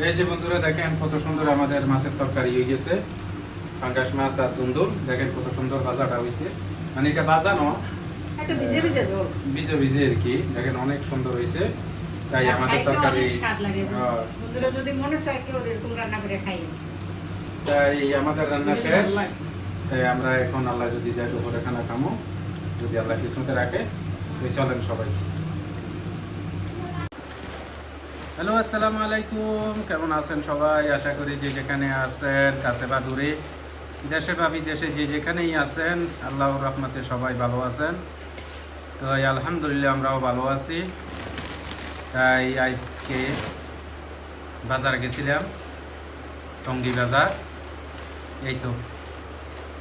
এই যে বন্ধুরা দেখেন কত সুন্দর আমাদের মাছের তরকারি হয়ে গেছে। পাঙ্গাস মাছ আর দুন্দুল দেখেন কত সুন্দর ভাজাটা হয়েছে। মানে এটা ভাজানো ভিজে ভিজে আর কি। দেখেন অনেক সুন্দর হয়েছে। তাই আমাদের তরকারি হ্যাঁ, বন্ধুরা যদি মনে চায় কেউ এরকম রান্না করে খাই। তাই আমাদের রান্না শেষ। তাই আমরা এখন আল্লাহ যদি দুপুরে খানা খামো। যদি আল্লাহ কিসমতে রাখে চলেন সবাই। হ্যালো আসসালামু আলাইকুম। কেমন আছেন সবাই? আশা করি যে যেখানে আছেন কাছে বা দূরে দেশে বা বিদেশে যে যেখানেই আছেন আল্লাহর রহমতে সবাই ভালো আছেন। তো আলহামদুলিল্লাহ আমরাও ভালো আছি। তাই আজকে বাজার গেছিলাম টঙ্গি বাজার। এই তো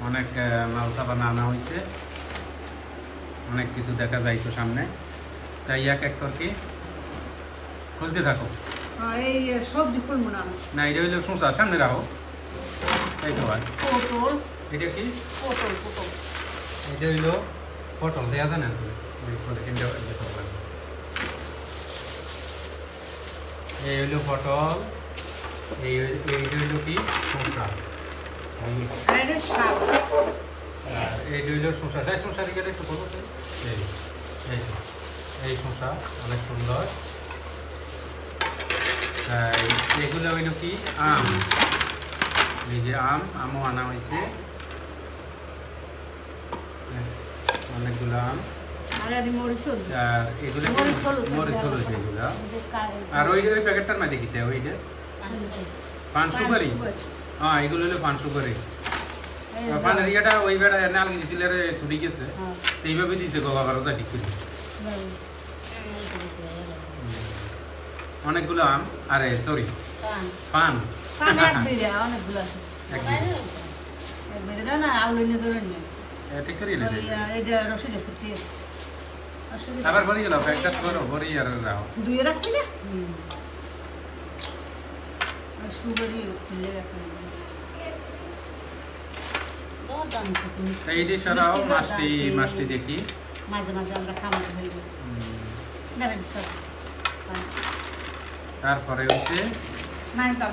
অনেক আহ, মাল সাবান আনা হয়েছে অনেক কিছু দেখা যাইতো সামনে। তাই এক এক করকে খুলতে থাকো। হ্যাঁ, এই সবজি ফুল মনে না এটা হইল শোঁসা সামনে রাখো। এই তো ভাই। পটল। এটা কি? পটল পটল। এটা হইল পটল দেওয়া যায় না তুমি কিনতে এই হইল পটল। এই এইটা হইল কি? শোঁসা। এই আর এটা শাক আর এই শসা দিকে একটু করব এই এই। শসা অনেক সুন্দর। এগুলো হইল কি? আম। এই যে আম আমও আনা হয়েছে অনেকগুলো আম। আর ওই ওই প্যাকেটটার মধ্যে কিতে ওইটা? পান সুপারি। হ্যাঁ এগুলো হলো পান সুপারি। পানের ইয়েটা ওই বেড়া নাল ছুটি গেছে। হ্যাঁ। এইভাবে দিছে গো বাবার ওটা ঠিক করে। অনেকগুলো আম আরে সরি পান। আবার। বলি গেল প্যাকটা করো বলি আর রাও রাখবি না? সুগারি খুলে গেছে। এইটি সরাও মাছটি মাছটি দেখি। মাঝে মাঝে আমরা তো। তারপরে হচ্ছে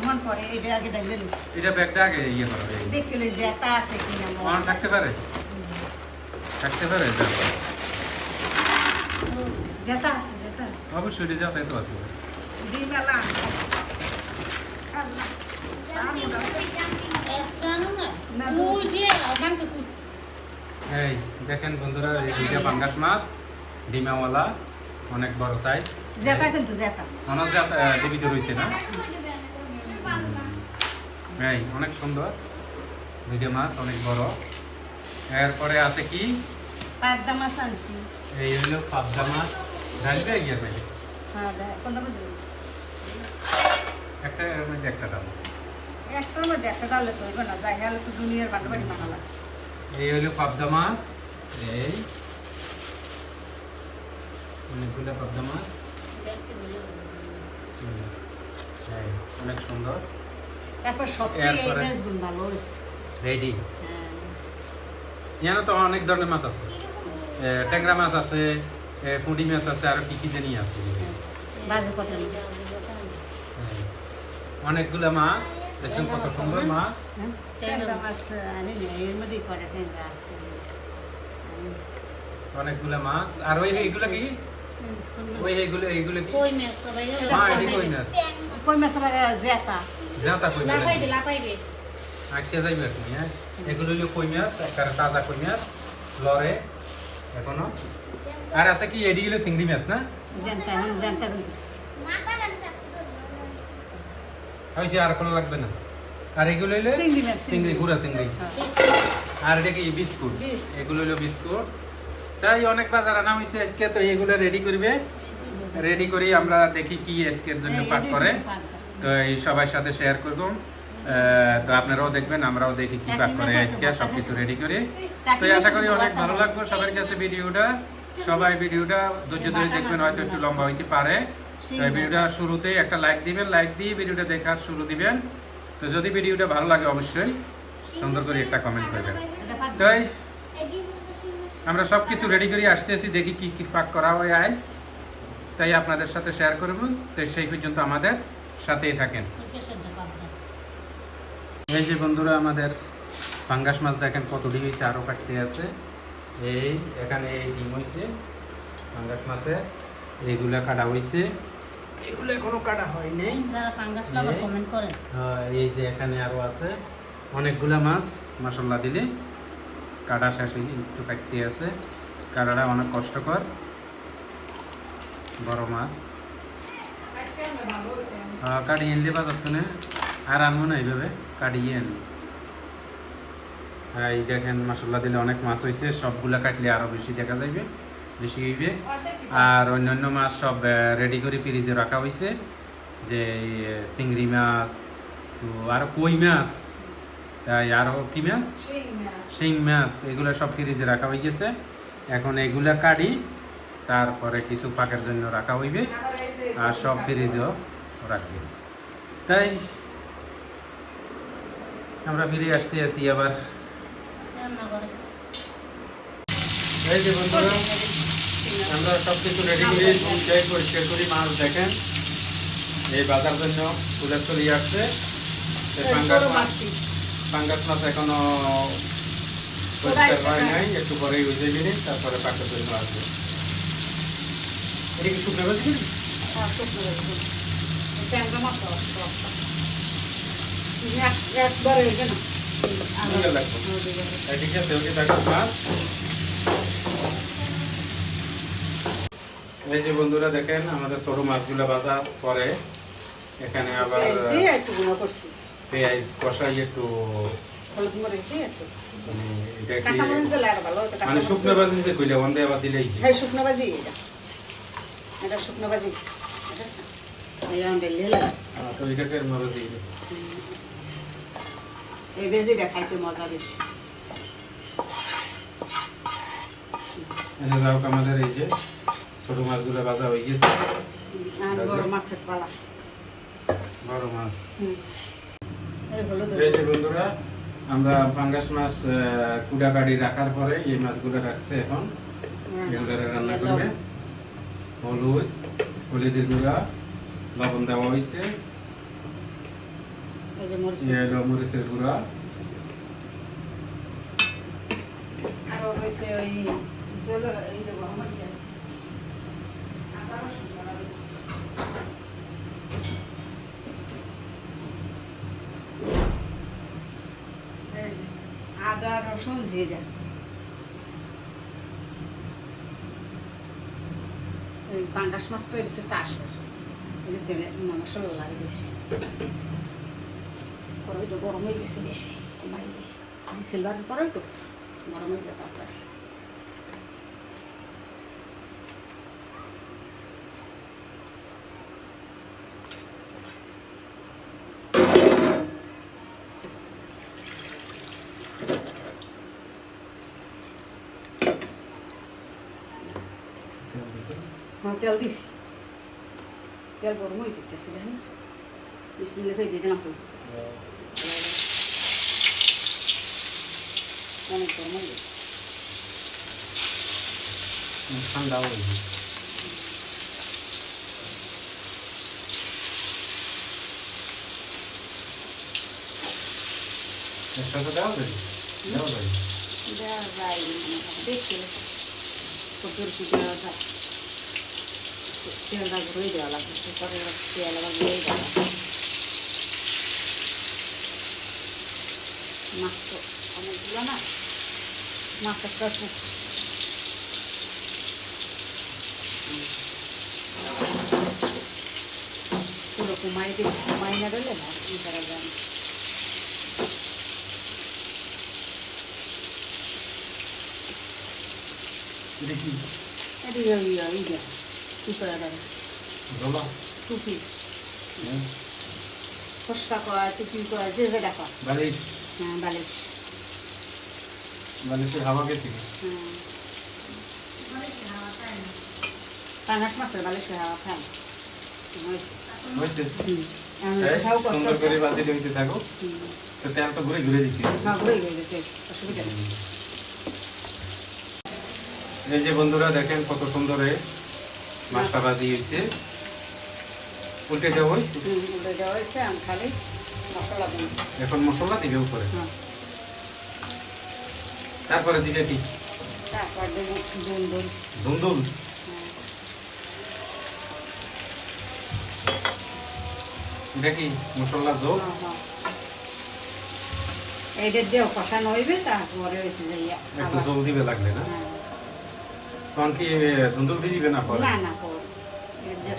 মন এটা আগে দেখলে এটা ব্যাগটা আগে ইয়ে করো দেখলে যে একটা আছে কিনা অন থাকতে পারে? থাকতে পারে? যাও। যেটা আছে যেটা আছে। অবশ্যই এটা তো আছে। দেখেন বন্ধুরা এই দুইটা পাঙ্গাস মাছ ডিমাওয়ালা অনেক বড় সাইজ যেটা কিন্তু যেটা অনেক জাত জীবিত রয়েছে না? এই অনেক সুন্দর। দুইটা মাছ অনেক বড়। এরপরে আছে কি? পাবদা মাছ আনছি। এই হইল পাবদা মাছ। ডালবে গিয়ে পেলে হ্যাঁ কোনটা? একটা এর মধ্যে একটা ডাল। একটার মধ্যে একটা ডালে তো হইবে না। যাই হলে তো দুনিয়ার বাটা বাড়ি মানালা। এই হইল পাবদা মাছ। এই। অনেকগুলো পাবদা মাছ। অনেক সুন্দর। তারপর সবচেয়ে এই মাছগুলো ভালো রেডি। হ্যাঁ। এখানে তো অনেক ধরনের মাছ আছে। ট্যাংরা মাছ আছে পুঁটি মাছ আছে আর কি কি জানি আছে। এই, অনেকগুলো মাছ দেখেন কত সুন্দর মাছ। হ্যাঁ? অনেকগুলো মাছ। আর ওই এইগুলো কি? ওই এইগুলো এইগুলো কি? কই মাছ সবাই মা এটি কই না কই মাছ আবার জেতা যাতা কই না লাফাইবে লাফাইবে। আজকে যাইবে তুমি হ্যাঁ? এগুলো হলো কই মাছ একবারে তাজা কই মাছ লরে এখনও। আর আছে কি এডি হলো চিংড়ি মাছ না? জেনতা এখন জেনতা কিন্তু হয়েছে আর কোনো লাগবে না। আর এগুলো হলো চিংড়ি মাছ, চিংড়ি। গুঁড়া চিংড়ি। আর এটা কি বিস্কুট? বিস্কুট। এগুলো হলো বিস্কুট। তাই অনেক বাজার আনা হয়েছে আজকে তো এগুলো রেডি করবে। রেডি করি আমরা দেখি কি আজকের জন্য পাক করে। তো এই সবার সাথে শেয়ার করব। তো আপনারাও দেখবেন আমরাও দেখি কি পাক করে আজকে সব কিছু রেডি করি। তো আশা করি অনেক ভালো লাগবে সবার কাছে ভিডিওটা। সবাই ভিডিওটা ধৈর্য ধরে দেখবেন হয়তো একটু লম্বা হইতে পারে। তো এই ভিডিওটা শুরুতেই একটা লাইক দিবেন লাইক দিয়ে ভিডিওটা দেখার শুরু দিবেন। তো যদি ভিডিওটা ভালো লাগে অবশ্যই সুন্দর করে একটা কমেন্ট করবেন। তাই আমরা সব কিছু রেডি করে আসতেছি দেখি কি কি পাক করা হয় আইস। তাই আপনাদের সাথে শেয়ার করব। তো সেই পর্যন্ত আমাদের সাথেই থাকেন। এই যে বন্ধুরা আমাদের পাঙ্গাস মাছ দেখেন কত কতটি হয়েছে আরও কাটতে আছে। এই এখানে এই ডিম হয়েছে পাঙ্গাস মাছে। এইগুলা কাটা হয়েছে এগুলো এখনও কাটা হয় নাই। পাঙ্গাস লাভার এই- যে এখানে আরও আছে। অনেকগুলা মাছ মশলা দিলে। কাটা শেষ হয়ে একটু কাটতে আছে। কাটাটা অনেক কষ্টকর। বড় মাছ। কাটিয়ে এনলে বাজার তো আর আনব না এইভাবে, কাটিয়ে আনি। এই দেখেন মশলা দিলে অনেক মাছ হয়েছে সবগুলা কাটলে আরও বেশি দেখা যাবে বেশি হইবে। আর অন্যান্য মাছ সব রেডি করে ফ্রিজে রাখা হয়েছে যে চিংড়ি মাছ, তো আর কই মাছ। তাই আরও কি মাছ? শিং মাছ। এগুলো সব ফ্রিজে রাখা হয়ে গেছে এখন এগুলা কাটি তারপরে কিছু পাকের জন্য রাখা হইবে। আর সব ফ্রিজেও রাখবে। তাই আমরা ফিরে আসতে আছি আবার। এই যে বন্ধুরা আমরা সব কিছু রেডি করে ধুই পরিষ্কার করি মাছ দেখেন। এই বাজার জন্য ফুলের চলে আসছে। পাঙ্গাস মাছ এখনও পরিষ্কার হয় নাই। একটু পরেই উঠে গেলে তারপরে পাকের জন্য আসবে এটা কি শুকনো ভাজি করি? হ্যাঁ, একবার হয়ে। এই ঠিক আছে ওকে দেখো মাছ। এই যে বন্ধুরা দেখেন আমাদের ছোট মাছগুলো ভাজা পরে এখানে আবার একটু গুঁড়ো করছি। পেঁয়াজ কষাই একটু। মানে শুকনো। ভাজি যে কইলে ওন্দে ভাজিলেই কি? হ্যাঁ, শুকনো ভাজি এটা। এটা শুকনো ভাজি। এই অন্ডে লেলে। আহ, তো এটাকে মজা বেশি যে যাও আমাদের এই যে ছোট মাছগুলো ভাজা হয়ে গেছে আর বড় মাছের পালা বড় মাছ হুম। বন্ধুরা আমরা ফাঙ্গাস মাছ কুড়া কাটি রাখার পরে এই মাছগুলো রাখছে এখন। এগুলো রান্না করবে। হলুদ হলুদের গুঁড়া লবণ দেওয়া হয়েছে। মরিচের গুঁড়া। আর রয়েছে ওই। আদা রসুন বাটা। এই যে আদা রসুন জিরা। এই পাঙ্গাস মাছ তো এটা চাষের এটা তেলে মশলা লাগে বেশি। কড়াই গরম হয়ে গেছে বেশি বাইরে সিলভারের কড়াই তো গরম হয়ে যায় তাড়াতাড়ি হ্যাঁ তেল দিছি তেল গরম হয়ে যেতেছে দেখেন বিসমিল্লাহ করে দিয়ে দিলাম অনেক গরম হয়ে গেছে ঠান্ডা হয়ে গেছে দেওয়া যাবে দেওয়া যাবে দেওয়া যায় দেখতে কত দেওয়া যায় তেলটা ঘুরে দেওয়া লাগবে পরে তেল আবার ঘুরে দেওয়া লাগবে মাছ তো অনেকগুলো পুরো কুমাই কুমাই না দিলে না কি করা যায় না। এটা এদিকে ওই ওই যে কি করে দেবে রোলা। টুপি। ফসকা কয় টুপি কয় যে যেটা কয় হ্যাঁ বালিশ। বালিশের হাওয়া গেছে হ্যাঁ। পাঙাশ মাছের বালিশে হাওয়া খায়। হয়েছে। হয়েছে এখন এই, সুন্দর করে বাতি লইতে থাকো। তো তেল তো ঘুরে ঘুরে দিচ্ছি হ্যাঁ ঘুরে নেই। এই যে বন্ধুরা দেখেন কত সুন্দর মাছটা ভাজি হয়েছে। উল্টে দেওয়া হয়েছে? উল্টে দেওয়া হয়েছে আমি খালি মশলা দিন এখন মশলা দিবে উপরে। হ্যাঁ। তারপরে দিবে কি? তারপর দেবো এটা কি মশলা যোগ এইটা দিয়ে কষানো হইবে তারপরে একটু জল দিবে লাগবে না? হ্যাঁ। তখন কি ধুন্দুল দিয়ে দিবে না না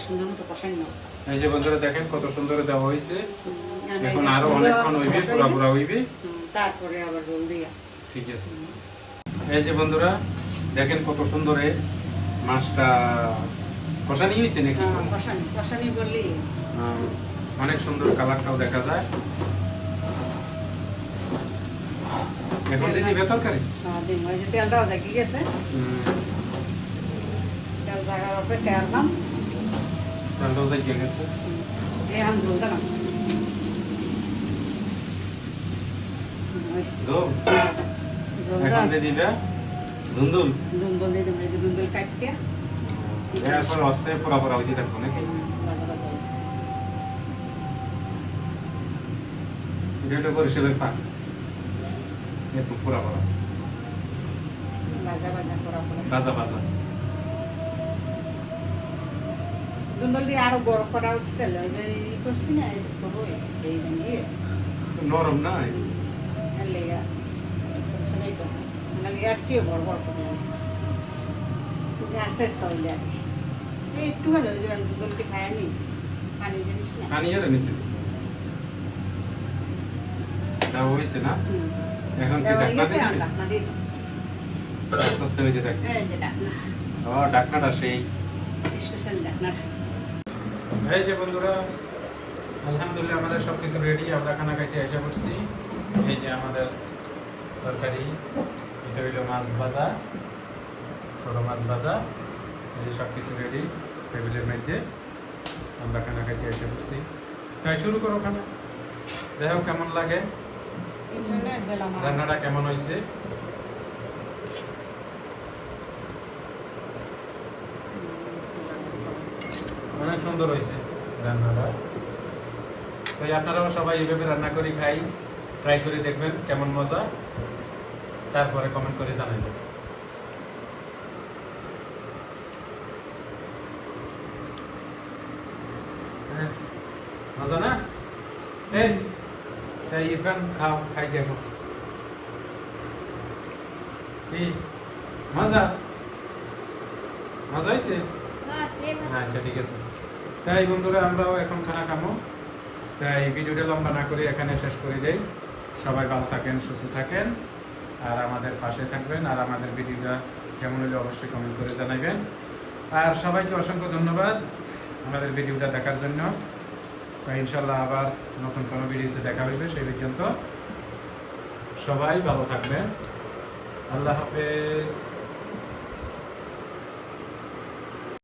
সুন্দর মতো এই যে বন্ধুরা দেখেন কত সুন্দর দেওয়া হয়েছে। এখন আরও অনেকক্ষণ হইবে কষাইবে। পুরা পুরা হইবে তারপরে আবার জল দিয়া। ঠিক আছে। এই যে বন্ধুরা দেখেন কত সুন্দর মাছটা কষানি হয়েছে নাকি? হ্যাঁ, কষানি অনেক সুন্দর কালারটাও দেখা যায়। এখন দিদি বেতরকারি? দিন। ওই যে তেলটাও দেখি গেছে? জায়গার অপেক্ষা আনলাম এখন দিয়ে দিবে? ধুন্দুল? দুন্দল দিয়ে দেবো দুন্দল কাটিয়া এরপর অস্তে পুরা পুরা হইতে থাকব নাকি? এটা পরিষেবার ফাঁক। একটু পুরা পুরা ভাজা ভাজা করা পরে বাজা বাজা দুন্দল দিয়ে আরও বড় করা উচিত যে ই করছি না এটা ছোট এই দিস নরম না? লেগা ছোট এটা মানে ইয়ারছিও বড় বড় করে। গ্যাসের তৈলে আর কি। একটু ওই যে দুন্দলকে খায়নি পানি জিনিস না। পানি হয়েছে না? এখন কি আর। আস্তে আস্তে ঢাকনাটা সেই। স্পেশাল ঢাকনাটা। এই যে বন্ধুরা, আলহামদুলিল্লাহ আমাদের সব কিছু রেডি আমরা খানা খাইতে এসে পড়ছি। এই যে আমাদের তরকারি, এটা হইল মাছ ভাজা, ছোট মাছ ভাজা। এই যে সব কিছু রেডি টেবিলের মধ্যে আমরা খানা খাইতে এসে পড়ছি। তাই শুরু করো খানা। দেখো কেমন লাগে। রান্নাটা কেমন হয়েছে অনেক সুন্দর হয়েছে রান্নাটা। তাই আপনারাও সবাই এইভাবে রান্না করে খাই ট্রাই করে দেখবেন কেমন মজা। তারপরে কমেন্ট করে জানাবেন। হ্যাঁ, মজা না? তাই ইরফান খাও খাই দেখো। কি? মজা? মজা হয়েছে? আচ্ছা ঠিক আছে। তাই বন্ধুরা আমরাও এখন খানা খামো। তাই ভিডিওটা লম্বা না করে এখানে শেষ করে দেই। সবাই ভালো থাকেন, সুস্থ থাকেন। আর আমাদের পাশে থাকবেন আর আমাদের ভিডিওটা কেমন হলে অবশ্যই কমেন্ট করে জানাবেন। আর সবাইকে অসংখ্য ধন্যবাদ আমাদের ভিডিওটা দেখার জন্য। তো ইনশাল্লাহ আবার নতুন কোনো ভিডিওতে দেখা হইবে সেই পর্যন্ত। সবাই ভালো থাকবেন। আল্লাহ হাফেজ।